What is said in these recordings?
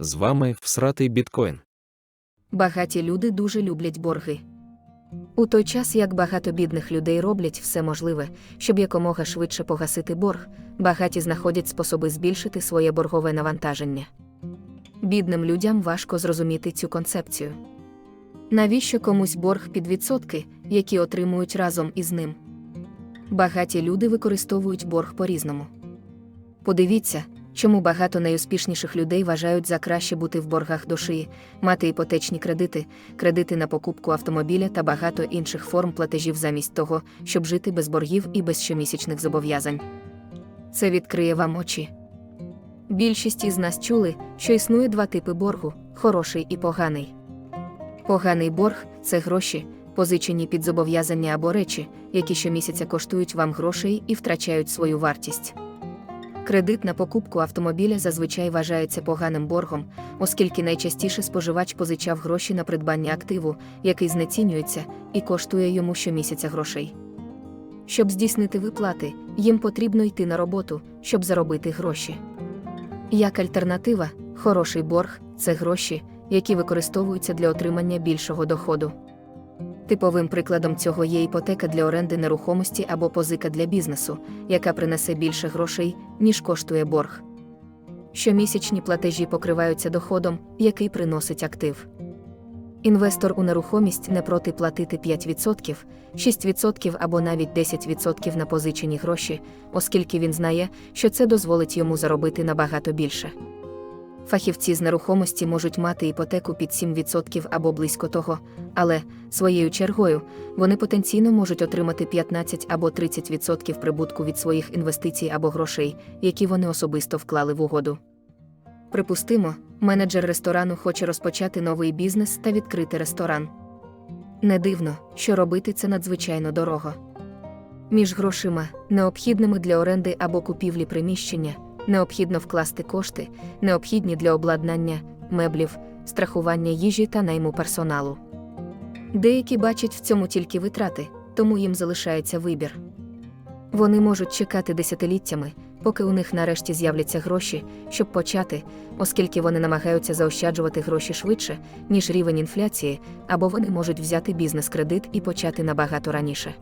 З вами всратий біткоін. Багаті люди дуже люблять борги. У той час, як багато бідних людей роблять все можливе, щоб якомога швидше погасити борг, багаті знаходять способи збільшити своє боргове навантаження. Бідним людям важко зрозуміти цю концепцію. Навіщо комусь борг під відсотки, які отримують разом із ним? Багаті люди використовують борг по-різному. Подивіться, чому багато найуспішніших людей вважають за краще бути в боргах до шиї, мати іпотечні кредити, кредити на покупку автомобіля та багато інших форм платежів замість того, щоб жити без боргів і без щомісячних зобов'язань. Це відкриє вам очі. Більшість із нас чули, що існує два типи боргу хороший і поганий. Поганий борг це гроші, позичені під зобов'язання або речі, які щомісяця коштують вам грошей і втрачають свою вартість. Кредит на покупку автомобіля зазвичай вважається поганим боргом, оскільки найчастіше споживач позичав гроші на придбання активу, який знецінюється, і коштує йому щомісяця грошей. Щоб здійснити виплати, їм потрібно йти на роботу, щоб заробити гроші. Як альтернатива, хороший борг це гроші, які використовуються для отримання більшого доходу. Типовим прикладом цього є іпотека для оренди нерухомості або позика для бізнесу, яка принесе більше грошей, ніж коштує борг. Щомісячні платежі покриваються доходом, який приносить актив. Інвестор у нерухомість не проти платити 5%, 6% або навіть 10% на позичені гроші, оскільки він знає, що це дозволить йому заробити набагато більше. Фахівці з нерухомості можуть мати іпотеку під 7% або близько того, але, своєю чергою, вони потенційно можуть отримати 15 або 30% прибутку від своїх інвестицій або грошей, які вони особисто вклали в угоду. Припустимо, менеджер ресторану хоче розпочати новий бізнес та відкрити ресторан. Не дивно, що робити це надзвичайно дорого. Між грошима, необхідними для оренди або купівлі приміщення, необхідно вкласти кошти, необхідні для обладнання, меблів, страхування їжі та найму персоналу. Деякі бачать в цьому тільки витрати, тому їм залишається вибір. Вони можуть чекати десятиліттями, поки у них нарешті з'являться гроші, щоб почати, оскільки вони намагаються заощаджувати гроші швидше, ніж рівень інфляції, або вони можуть взяти бізнес-кредит і почати набагато раніше.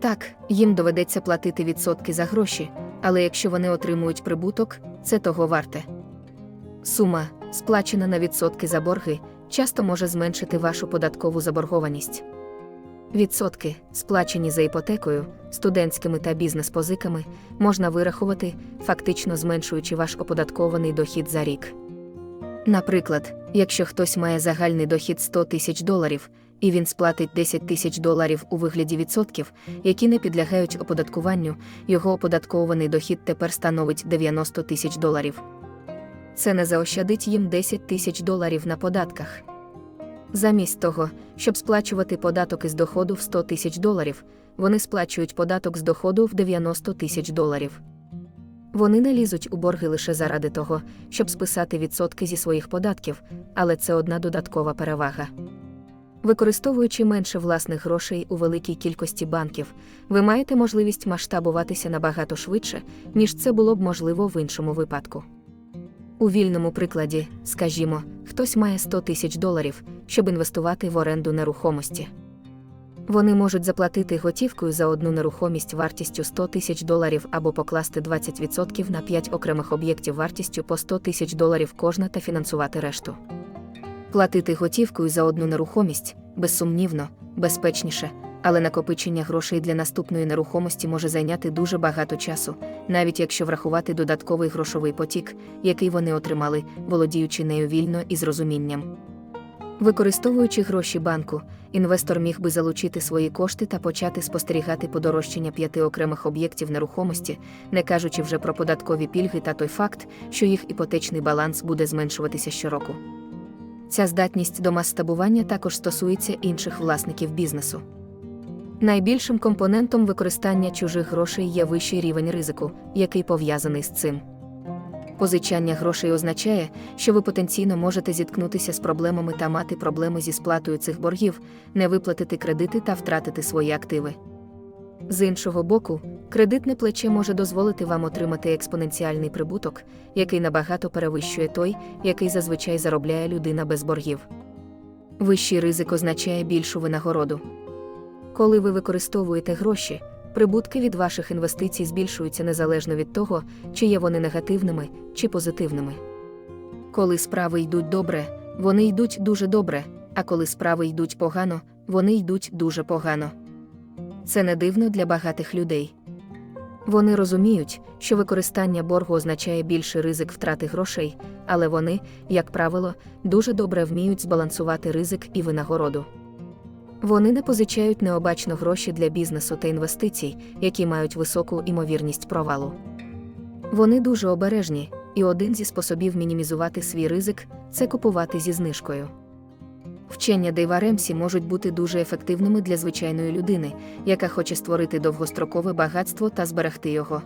Так, їм доведеться платити відсотки за гроші, але якщо вони отримують прибуток, це того варте. Сума, сплачена на відсотки за борги, часто може зменшити вашу податкову заборгованість. Відсотки, сплачені за іпотекою, студентськими та бізнес-позиками, можна вирахувати, фактично зменшуючи ваш оподаткований дохід за рік. Наприклад, якщо хтось має загальний дохід 100 тисяч доларів, і він сплатить 10 тисяч доларів у вигляді відсотків, які не підлягають оподаткуванню, його оподаткований дохід тепер становить 90 тисяч доларів. Це не заощадить їм 10 тисяч доларів на податках. Замість того, щоб сплачувати податок із доходу в 100 тисяч доларів, вони сплачують податок з доходу в 90 тисяч доларів. Вони не лізуть у борги лише заради того, щоб списати відсотки зі своїх податків, але це одна додаткова перевага. Використовуючи менше власних грошей у великій кількості банків, ви маєте можливість масштабуватися набагато швидше, ніж це було б можливо в іншому випадку. У вільному прикладі, скажімо, хтось має 100 тисяч доларів, щоб інвестувати в оренду нерухомості. Вони можуть заплатити готівкою за одну нерухомість вартістю 100 тисяч доларів або покласти 20% на 5 окремих об'єктів вартістю по 100 тисяч доларів кожна та фінансувати решту. Платити готівкою за одну нерухомість, безсумнівно, безпечніше, але накопичення грошей для наступної нерухомості може зайняти дуже багато часу, навіть якщо врахувати додатковий грошовий потік, який вони отримали, володіючи нею вільно і з розумінням. Використовуючи гроші банку, інвестор міг би залучити свої кошти та почати спостерігати подорожчання п'яти окремих об'єктів нерухомості, не кажучи вже про податкові пільги та той факт, що їх іпотечний баланс буде зменшуватися щороку. Ця здатність до масштабування також стосується інших власників бізнесу. Найбільшим компонентом використання чужих грошей є вищий рівень ризику, який пов'язаний з цим. Позичання грошей означає, що ви потенційно можете зіткнутися з проблемами та мати проблеми зі сплатою цих боргів, не виплатити кредити та втратити свої активи. З іншого боку, кредитне плече може дозволити вам отримати експоненціальний прибуток, який набагато перевищує той, який зазвичай заробляє людина без боргів. Вищий ризик означає більшу винагороду. Коли ви використовуєте гроші, прибутки від ваших інвестицій збільшуються незалежно від того, чи є вони негативними чи позитивними. Коли справи йдуть добре, вони йдуть дуже добре, а коли справи йдуть погано, вони йдуть дуже погано. Це не дивно для багатих людей. Вони розуміють, що використання боргу означає більший ризик втрати грошей, але вони, як правило, дуже добре вміють збалансувати ризик і винагороду. Вони не позичають необачно гроші для бізнесу та інвестицій, які мають високу імовірність провалу. Вони дуже обережні, і один зі способів мінімізувати свій ризик це купувати зі знижкою. Вчення Дейва Ремсі можуть бути дуже ефективними для звичайної людини, яка хоче створити довгострокове багатство та зберегти його.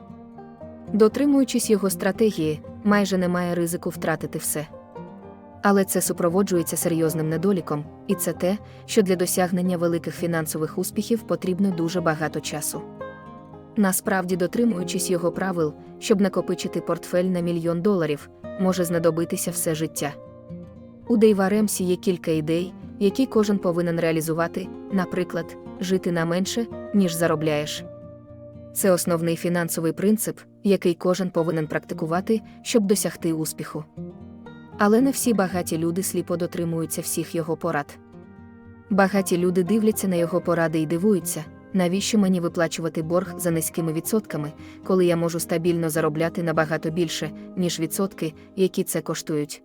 Дотримуючись його стратегії, майже немає ризику втратити все. Але це супроводжується серйозним недоліком, і це те, що для досягнення великих фінансових успіхів потрібно дуже багато часу. Насправді, дотримуючись його правил, щоб накопичити портфель на мільйон доларів, може знадобитися все життя. У Дейва Ремсі є кілька ідей, які кожен повинен реалізувати, наприклад, жити на менше, ніж заробляєш. Це основний фінансовий принцип, який кожен повинен практикувати, щоб досягти успіху. Але не всі багаті люди сліпо дотримуються всіх його порад. Багаті люди дивляться на його поради і дивуються, навіщо мені виплачувати борг за низькими відсотками, коли я можу стабільно заробляти набагато більше, ніж відсотки, які це коштують.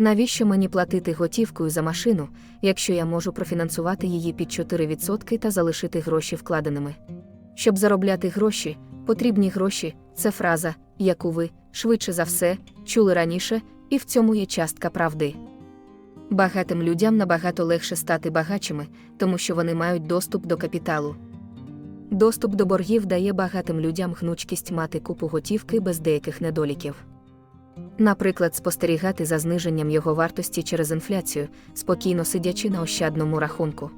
Навіщо мені платити готівкою за машину, якщо я можу профінансувати її під 4% та залишити гроші вкладеними? Щоб заробляти гроші, потрібні гроші це фраза, яку ви, швидше за все, чули раніше, і в цьому є частка правди. Багатим людям набагато легше стати багачими, тому що вони мають доступ до капіталу. Доступ до боргів дає багатим людям гнучкість мати купу готівки без деяких недоліків. Наприклад, спостерігати за зниженням його вартості через інфляцію, спокійно сидячи на ощадному рахунку.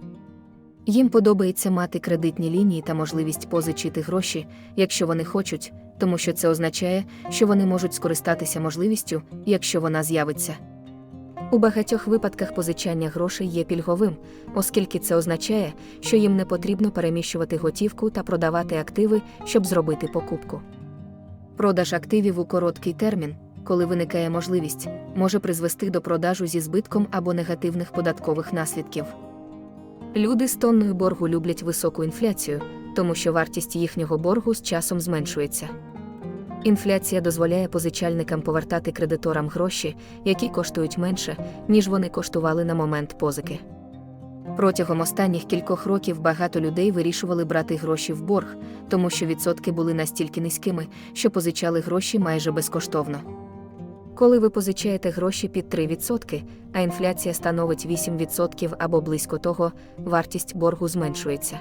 Їм подобається мати кредитні лінії та можливість позичити гроші, якщо вони хочуть, тому що це означає, що вони можуть скористатися можливістю, якщо вона з'явиться. У багатьох випадках позичання грошей є пільговим, оскільки це означає, що їм не потрібно переміщувати готівку та продавати активи, щоб зробити покупку. Продаж активів у короткий термін, коли виникає можливість, може призвести до продажу зі збитком або негативних податкових наслідків. Люди з тонною боргу люблять високу інфляцію, тому що вартість їхнього боргу з часом зменшується. Інфляція дозволяє позичальникам повертати кредиторам гроші, які коштують менше, ніж вони коштували на момент позики. Протягом останніх кількох років багато людей вирішували брати гроші в борг, тому що відсотки були настільки низькими, що позичали гроші майже безкоштовно. Коли ви позичаєте гроші під 3%, а інфляція становить 8% або близько того, вартість боргу зменшується.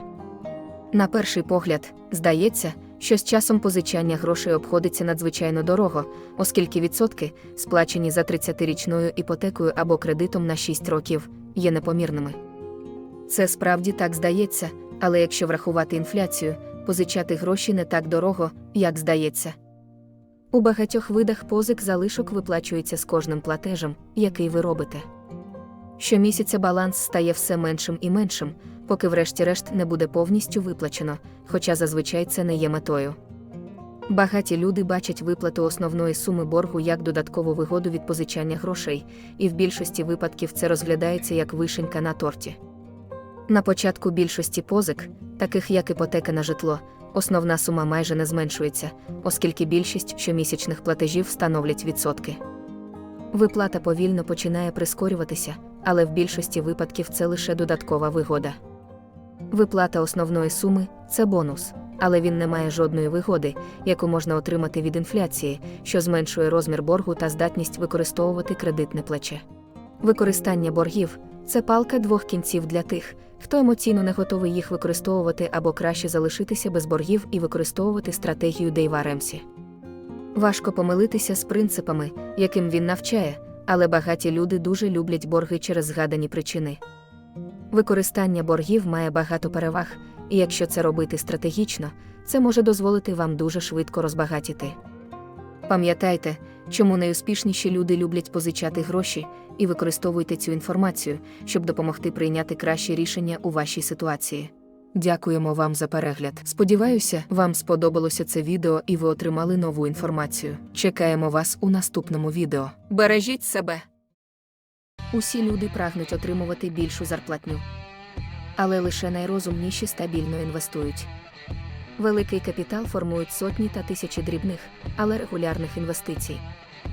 На перший погляд, здається, що з часом позичання грошей обходиться надзвичайно дорого, оскільки відсотки, сплачені за 30-річною іпотекою або кредитом на 6 років, є непомірними. Це справді так здається, але якщо врахувати інфляцію, позичати гроші не так дорого, як здається. У багатьох видах позик залишок виплачується з кожним платежем, який ви робите. Щомісяця баланс стає все меншим і меншим, поки врешті-решт не буде повністю виплачено, хоча зазвичай це не є метою. Багаті люди бачать виплату основної суми боргу як додаткову вигоду від позичання грошей, і в більшості випадків це розглядається як вишенька на торті. На початку більшості позик, таких як іпотека на житло, основна сума майже не зменшується, оскільки більшість щомісячних платежів становлять відсотки. Виплата повільно починає прискорюватися, але в більшості випадків це лише додаткова вигода. Виплата основної суми це бонус, але він не має жодної вигоди, яку можна отримати від інфляції, що зменшує розмір боргу та здатність використовувати кредитне плече. Використання боргів це палка двох кінців для тих, хто емоційно не готовий їх використовувати або краще залишитися без боргів і використовувати стратегію Дейва Ремсі. Важко помилитися з принципами, яким він навчає, але багаті люди дуже люблять борги через згадані причини. Використання боргів має багато переваг, І якщо це робити стратегічно, це може дозволити вам дуже швидко розбагатіти. Пам'ятайте, чому найуспішніші люди люблять позичати гроші, і використовуйте цю інформацію, щоб допомогти прийняти кращі рішення у вашій ситуації. Дякуємо вам за перегляд. Сподіваюся, вам сподобалося це відео і ви отримали нову інформацію. Чекаємо вас у наступному відео. Бережіть себе! Усі люди прагнуть отримувати більшу зарплатню. Але лише найрозумніші стабільно інвестують. Великий капітал формують сотні та тисячі дрібних, але регулярних інвестицій.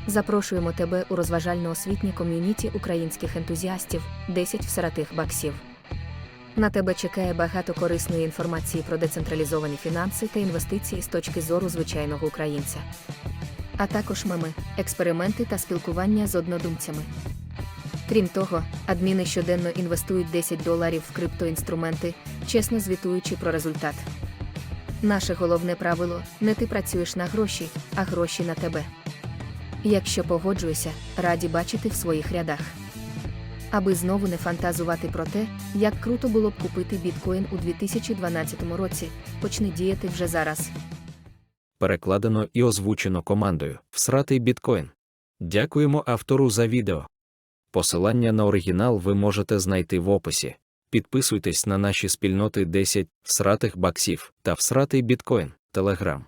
Запрошуємо тебе у розважально-освітнє ком'юніті українських ентузіастів 10 всаратих баксів. На тебе чекає багато корисної інформації про децентралізовані фінанси та інвестиції з точки зору звичайного українця. А також меми, експерименти та спілкування з однодумцями. Крім того, адміни щоденно інвестують 10 доларів в криптоінструменти, чесно звітуючи про результат. Наше головне правило не ти працюєш на гроші, а гроші на тебе. Якщо погоджуєшся, раді бачити в своїх рядах. Аби знову не фантазувати про те, як круто було б купити біткоін у 2012 році, почни діяти вже зараз. Перекладено і озвучено командою Всратий біткоін. Дякуємо автору за відео. Посилання на оригінал ви можете знайти в описі. Підписуйтесь на наші спільноти 10 всратих баксів та всратий біткоін, Телеграм.